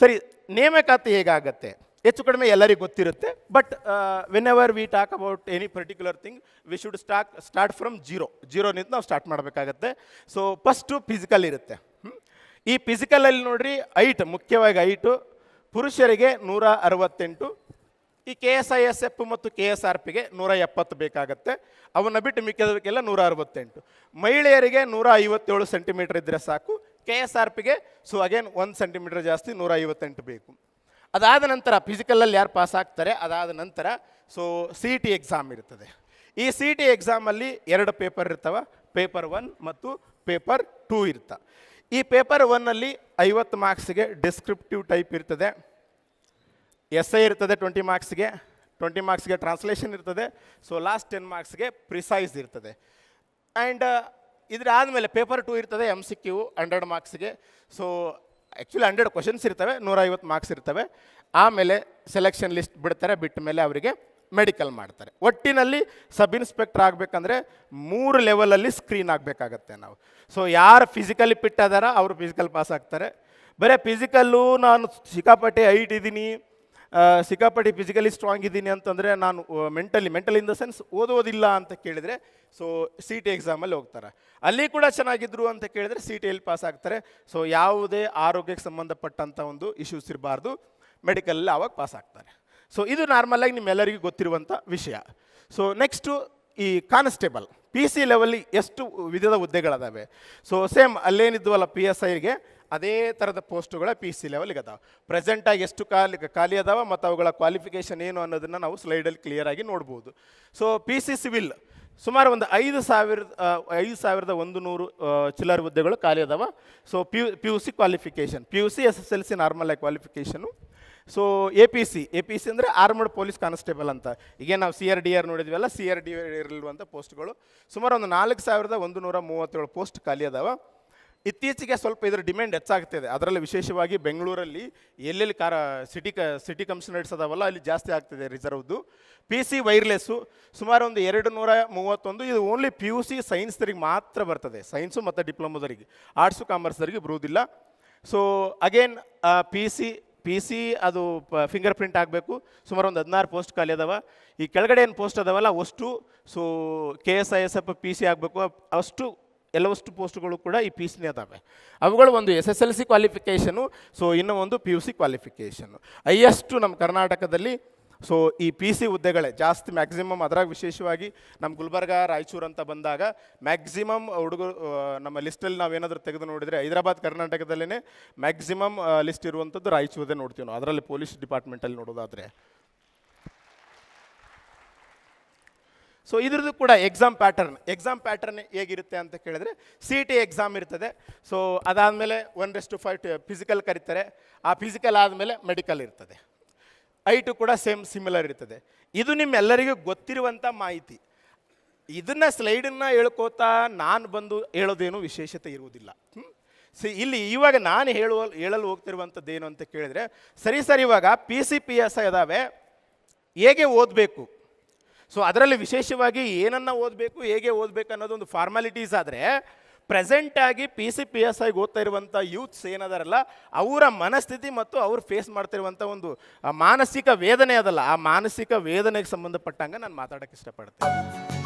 ಸರಿ, ನೇಮಕಾತಿ ಹೇಗಾಗತ್ತೆ? ಹೆಚ್ಚು ಕಡಿಮೆ ಎಲ್ಲರಿಗೂ ಗೊತ್ತಿರುತ್ತೆ but whenever we talk about any particular thing we should start start from zero ಜೀರೋನಿಂದ ನಾವು ಸ್ಟಾರ್ಟ್ ಮಾಡಬೇಕಾಗತ್ತೆ. ಸೊ ಫಸ್ಟು ಫಿಸಿಕಲ್ ಇರುತ್ತೆ? ಈ ಫಿಸಿಕಲಲ್ಲಿ ನೋಡ್ರಿ ಐಟ್ ಮುಖ್ಯವಾಗಿ ಐಟು ಪುರುಷರಿಗೆ ನೂರ ಅರವತ್ತೆಂಟು, ಈ K S I S F ಮತ್ತು ಕೆ ಎಸ್ ಆರ್ ಪಿಗೆ ನೂರ ಎಪ್ಪತ್ತು ಬೇಕಾಗತ್ತೆ. ಅವನ್ನ ಬಿಟ್ಟು ಮಿಕ್ಕಿದಕ್ಕೆಲ್ಲ ನೂರ ಅರವತ್ತೆಂಟು. ಮಹಿಳೆಯರಿಗೆ ನೂರ ಐವತ್ತೇಳು ಸೆಂಟಿಮೀಟರ್ ಇದ್ದರೆ ಸಾಕು. ಕೆ ಎಸ್ ಆರ್ ಪಿಗೆ ಸೊ ಅಗೇನ್ ಒಂದು ಸೆಂಟಿಮೀಟರ್ ಜಾಸ್ತಿ ನೂರ ಐವತ್ತೆಂಟು ಬೇಕು. ಅದಾದ ನಂತರ ಫಿಸಿಕಲಲ್ಲಿ ಯಾರು ಪಾಸ್ ಆಗ್ತಾರೆ, ಅದಾದ ನಂತರ ಸೊ ಸಿ ಟಿ ಎಕ್ಸಾಮ್ ಇರ್ತದೆ. ಈ ಸಿ ಟಿ ಎಕ್ಸಾಮಲ್ಲಿ ಎರಡು ಪೇಪರ್ ಇರ್ತವೆ ಪೇಪರ್ ಒನ್ ಮತ್ತು ಪೇಪರ್ ಟೂ ಇರ್ತ. ಈ ಪೇಪರ್ ಒನ್ನಲ್ಲಿ ಐವತ್ತು ಮಾರ್ಕ್ಸ್ಗೆ ಡಿಸ್ಕ್ರಿಪ್ಟಿವ್ ಟೈಪ್ ಇರ್ತದೆ ಎಸ್ ಐ ಇರ್ತದೆ ಟ್ವೆಂಟಿ ಮಾರ್ಕ್ಸ್ಗೆ ಟ್ವೆಂಟಿ ಮಾರ್ಕ್ಸ್ಗೆ ಟ್ರಾನ್ಸ್ಲೇಷನ್ ಇರ್ತದೆ ಸೊ ಲಾಸ್ಟ್ ಟೆನ್ ಮಾರ್ಕ್ಸ್ಗೆ ಪ್ರಿಸೈಸ್ ಇರ್ತದೆ. ಆ್ಯಂಡ್ ಇದ್ರ ಆದಮೇಲೆ ಪೇಪರ್ ಟು ಇರ್ತದೆ ಎಂ ಸಿ ಕ್ಯೂ ಹಂಡ್ರೆಡ್ ಮಾರ್ಕ್ಸ್ಗೆ ಸೊ ಆ್ಯಕ್ಚುಲಿ ಹಂಡ್ರೆಡ್ ಕ್ವಶನ್ಸ್ ಇರ್ತವೆ, ನೂರೈವತ್ತು ಮಾರ್ಕ್ಸ್ ಇರ್ತವೆ. ಆಮೇಲೆ ಸೆಲೆಕ್ಷನ್ ಲಿಸ್ಟ್ ಬಿಡ್ತಾರೆ, ಬಿಟ್ಟ ಮೇಲೆ ಅವರಿಗೆ ಮೆಡಿಕಲ್ ಮಾಡ್ತಾರೆ. ಒಟ್ಟಿನಲ್ಲಿ ಸಬ್ ಇನ್ಸ್ಪೆಕ್ಟರ್ ಆಗಬೇಕಂದ್ರೆ ಮೂರು ಲೆವೆಲಲ್ಲಿ ಸ್ಕ್ರೀನ್ ಆಗಬೇಕಾಗತ್ತೆ ನಾವು. ಸೊ ಯಾರು ಫಿಸಿಕಲಿ ಫಿಟ್ ಅದಾರ ಅವರು ಫಿಸಿಕಲ್ ಪಾಸ್ ಆಗ್ತಾರೆ. ಬರೀ ಫಿಸಿಕಲ್ಲು ನಾನು ಸಿಕ್ಕಾಪಟ್ಟೆ ಹೈಟ್ ಇದ್ದೀನಿ ಸಿಕ್ಕಾಪಟ್ಟೆ ಫಿಸಿಕಲಿ ಸ್ಟ್ರಾಂಗ್ ಇದ್ದೀನಿ ಅಂತಂದರೆ ನಾನು mentally mental in the sense ಓದೋದಿಲ್ಲ ಅಂತ ಕೇಳಿದರೆ ಸೊ ಸಿ ಟಿ ಎಕ್ಸಾಮಲ್ಲಿ ಹೋಗ್ತಾರೆ. ಅಲ್ಲಿ ಕೂಡ ಚೆನ್ನಾಗಿದ್ರು ಅಂತ ಕೇಳಿದರೆ ಸಿ ಟಿಯಲ್ಲಿ ಪಾಸ್ ಆಗ್ತಾರೆ. ಸೊ ಯಾವುದೇ ಆರೋಗ್ಯಕ್ಕೆ ಸಂಬಂಧಪಟ್ಟಂಥ ಒಂದು ಇಶ್ಯೂಸ್ ಇರಬಾರ್ದು. ಮೆಡಿಕಲಲ್ಲಿ ಆವಾಗ ಪಾಸ್ ಆಗ್ತಾರೆ. ಸೊ ಇದು ನಾರ್ಮಲಾಗಿ ನಿಮ್ಮೆಲ್ಲರಿಗೂ ಗೊತ್ತಿರುವಂಥ ವಿಷಯ. ಸೊ ನೆಕ್ಸ್ಟು ಈ ಕಾನ್ಸ್ಟೇಬಲ್ ಪಿ ಸಿ ಲೆವೆಲ್ಲಿ ಎಷ್ಟು ವಿಧದ ಹುದ್ದೆಗಳದಾವೆ? ಸೊ ಸೇಮ್ ಅಲ್ಲೇನಿದ್ವಲ್ಲ ಪಿ ಎಸ್ ಐಗೆ ಅದೇ ಥರದ ಪೋಸ್ಟುಗಳ ಪಿ ಸಿ ಲೆವೆಲ್ಗೆ ಅದಾವೆ. ಪ್ರೆಸೆಂಟಾಗಿ ಎಷ್ಟು ಖಾಲಿ ಖಾಲಿ ಅದಾವೆ ಮತ್ತು ಅವುಗಳ ಕ್ವಾಲಿಫಿಕೇಷನ್ ಏನು ಅನ್ನೋದನ್ನು ನಾವು ಸ್ಲೈಡಲ್ಲಿ ಕ್ಲಿಯರಾಗಿ ನೋಡ್ಬೋದು. ಸೊ ಪಿ ಸಿ ಸಿವಿಲ್ ಸುಮಾರು ಒಂದು ಐದು ಸಾವಿರದ ಐದು ಸಾವಿರದ ಒಂದು ನೂರು ಚಿಲ್ಲರ್ ಹುದ್ದೆಗಳು ಖಾಲಿ ಅದಾವ. So P U P U C qualification P U C S S L C normal ಆಗಿ qualification so A P C A P C ಅಂದರೆ ಆರ್ಮಡ್ ಪೊಲೀಸ್ ಕಾನ್ಸ್ಟೇಬಲ್ ಅಂತ. ಈಗ ನಾವು ಸಿ ಆರ್ ಡಿ ಆರ್ ನೋಡಿದ್ವಲ್ಲ ಸಿ ಆರ್ ಡಿ ಆರ್ ಇರಲಿರುವಂಥ ಪೋಸ್ಟ್ಗಳು ಸುಮಾರು ಒಂದು ನಾಲ್ಕು ಸಾವಿರದ ಒಂದು ನೂರ ಮೂವತ್ತೇಳು ಪೋಸ್ಟ್ ಖಾಲಿ ಅದಾವ. ಇತ್ತೀಚೆಗೆ ಸ್ವಲ್ಪ ಇದರ ಡಿಮ್ಯಾಂಡ್ ಹೆಚ್ಚಾಗ್ತಿದೆ. ಅದರಲ್ಲಿ ವಿಶೇಷವಾಗಿ ಬೆಂಗಳೂರಲ್ಲಿ ಎಲ್ಲೆಲ್ಲಿ ಕಾರ, ಸಿಟಿ ಕ, ಸಿಟಿ ಕಮಿಷನರೇಟ್ಸ್ ಅದಾವಲ್ಲ, ಅಲ್ಲಿ ಜಾಸ್ತಿ ಆಗ್ತಿದೆ ರಿಸರ್ವ್ದು. ಪಿ ಸಿ ವೈರ್ಲೆಸ್ಸು, ಸುಮಾರು ಒಂದು ಎರಡು ನೂರ ಮೂವತ್ತೊಂದು, ಇದು ಓನ್ಲಿ ಪಿ ಯು ಸಿ ಸೈನ್ಸ್ದರಿಗೆ ಮಾತ್ರ ಬರ್ತದೆ. ಸೈನ್ಸು ಮತ್ತು ಡಿಪ್ಲೊಮೋದರಿಗೆ ಆರ್ಟ್ಸು ಕಾಮರ್ಸ್ದರಿಗೆ ಬರುವುದಿಲ್ಲ. So, again P C P C ಅದು ಫಿಂಗರ್ ಪ್ರಿಂಟ್ ಆಗಬೇಕು. ಸುಮಾರು ಒಂದು ಹದಿನಾರು ಪೋಸ್ಟ್ ಖಾಲಿ ಅದಾವ. ಈ ಕೆಳಗಡೆ ಏನು ಪೋಸ್ಟ್ ಅದಾವಲ್ಲ, ಅಷ್ಟು, so, K S I S F, P C ಆಗಬೇಕು. ಅಷ್ಟು ಎಲ್ಲವಷ್ಟು ಪೋಸ್ಟ್ಗಳು ಕೂಡ ಈ ಪಿ ಸಿನೇ ಅದಾವೆ. ಅವುಗಳು ಒಂದು S S L C qualification, so ಇನ್ನು ಒಂದು P U C qualification. Highest ನಮ್ಮ ಕರ್ನಾಟಕದಲ್ಲಿ, ಸೊ ಈ ಪಿ ಸಿ ಹುದ್ದೆಗಳೇ ಜಾಸ್ತಿ ಮ್ಯಾಕ್ಸಿಮಮ್ ಅದ್ರಾಗ ವಿಶೇಷವಾಗಿ ನಮ್ಮ ಗುಲ್ಬರ್ಗ, ರಾಯಚೂರು ಅಂತ ಬಂದಾಗ ಮ್ಯಾಕ್ಸಿಮಮ್ ಹುಡುಗರು ನಮ್ಮ ಲಿಸ್ಟಲ್ಲಿ ನಾವೇನಾದರೂ ತೆಗೆದು ನೋಡಿದರೆ ಹೈದರಾಬಾದ್ ಕರ್ನಾಟಕದಲ್ಲೇ ಮ್ಯಾಕ್ಸಿಮಮ್ ಲಿಸ್ಟ್ ಇರುವಂಥದ್ದು ರಾಯಚೂರದೇ ನೋಡ್ತೀವಿ ನಾವು. ಅದರಲ್ಲಿ ಪೊಲೀಸ್ ಡಿಪಾರ್ಟ್ಮೆಂಟಲ್ಲಿ ನೋಡೋದಾದರೆ. ಸೊ ಇದ್ರದ್ದು ಕೂಡ ಎಕ್ಸಾಮ್ ಪ್ಯಾಟರ್ನ್ ಎಕ್ಸಾಮ್ ಪ್ಯಾಟರ್ನ್ ಹೇಗಿರುತ್ತೆ ಅಂತ ಕೇಳಿದ್ರೆ ಸಿ ಟಿ ಎಕ್ಸಾಮ್ ಇರ್ತದೆ. ಸೊ ಅದಾದಮೇಲೆ ಒನ್ ರೆಸ್ಟ್ ಫೈವ್ ಫಿಸಿಕಲ್ ಕರೀತಾರೆ. ಆ ಫಿಸಿಕಲ್ ಆದಮೇಲೆ ಮೆಡಿಕಲ್ ಇರ್ತದೆ. ಐಟು ಕೂಡ ಸೇಮ್ ಸಿಮಿಲರ್ ಇರ್ತದೆ. ಇದು ನಿಮ್ಮೆಲ್ಲರಿಗೂ ಗೊತ್ತಿರುವಂಥ ಮಾಹಿತಿ. ಇದನ್ನು ಸ್ಲೈಡನ್ನು ಹೇಳ್ಕೋತಾ ನಾನು ಬಂದು ಹೇಳೋದೇನು ವಿಶೇಷತೆ ಇರುವುದಿಲ್ಲ. ಸಿ ಇಲ್ಲಿ ಇವಾಗ ನಾನು ಹೇಳುವ, ಹೇಳಲು ಹೋಗ್ತಿರುವಂಥದ್ದು ಏನು ಅಂತ ಕೇಳಿದರೆ, ಸರಿ ಸರಿ, ಇವಾಗ ಪಿ ಸಿ ಪಿ ಎಸ್ ಇದಾವೆ ಹೇಗೆ ಓದಬೇಕು? ಸೊ ಅದರಲ್ಲಿ ವಿಶೇಷವಾಗಿ ಏನನ್ನ ಓದಬೇಕು, ಹೇಗೆ ಓದಬೇಕು ಅನ್ನೋದೊಂದು ಫಾರ್ಮಾಲಿಟೀಸ್ ಆದರೆ ಪ್ರೆಸೆಂಟಾಗಿ ಪಿ ಸಿ ಪಿ ಎಸ್ ಐಗೆ ಓದ್ತಾ ಇರುವಂಥ ಯೂತ್ಸ್ ಏನದಾರಲ್ಲ, ಅವರ ಮನಸ್ಥಿತಿ ಮತ್ತು ಅವ್ರು ಫೇಸ್ ಮಾಡ್ತಿರುವಂಥ ಒಂದು ಮಾನಸಿಕ ವೇದನೆ ಅದಲ್ಲ, ಆ ಮಾನಸಿಕ ವೇದನೆಗೆ ಸಂಬಂಧಪಟ್ಟಂಗೆ ನಾನು ಮಾತಾಡೋಕ್ಕೆ ಇಷ್ಟಪಡ್ತೇನೆ.